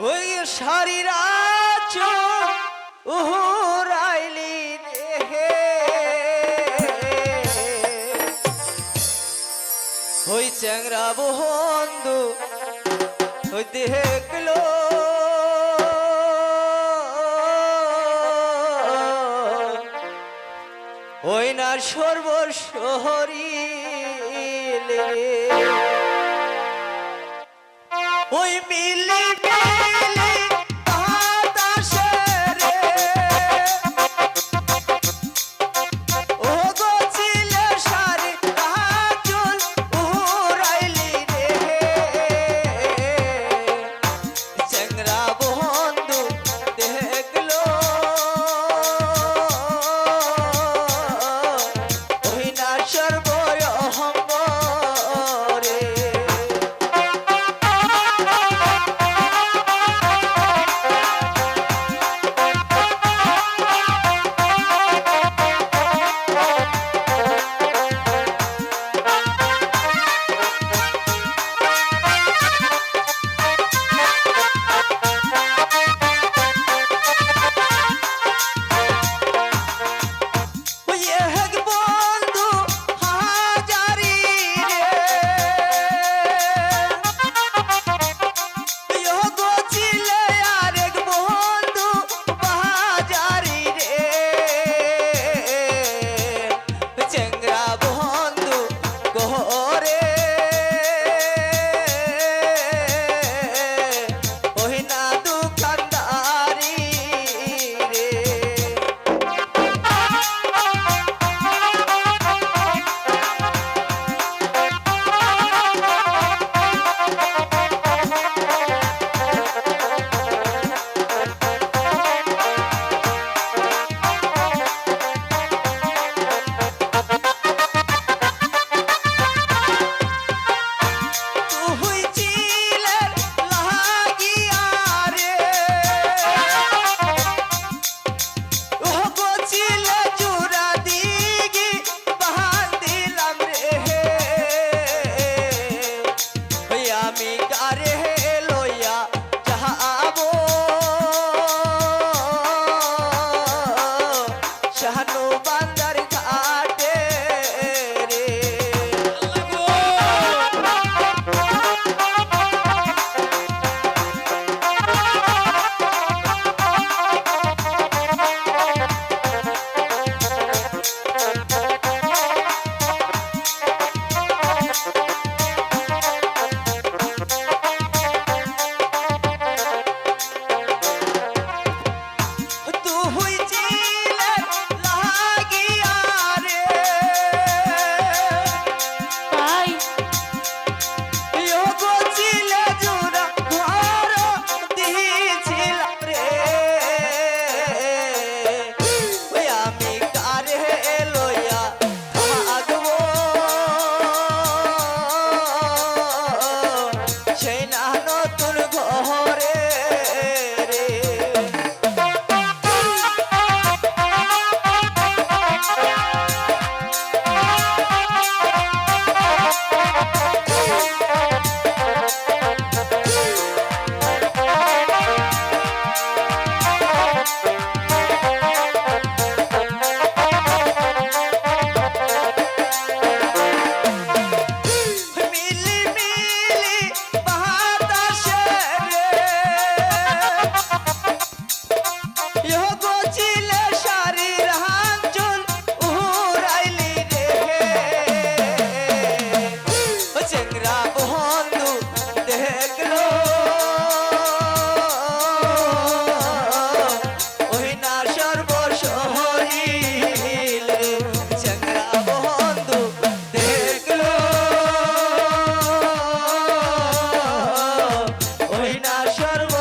ওই শারীরাচ রাইলি হে ওই চ্যাংরা বন্ধু ওই দেখল। ওই না সর্বশহরিলে। ওই মিলি হচ্ছে না নতুন ঘর না সর্ব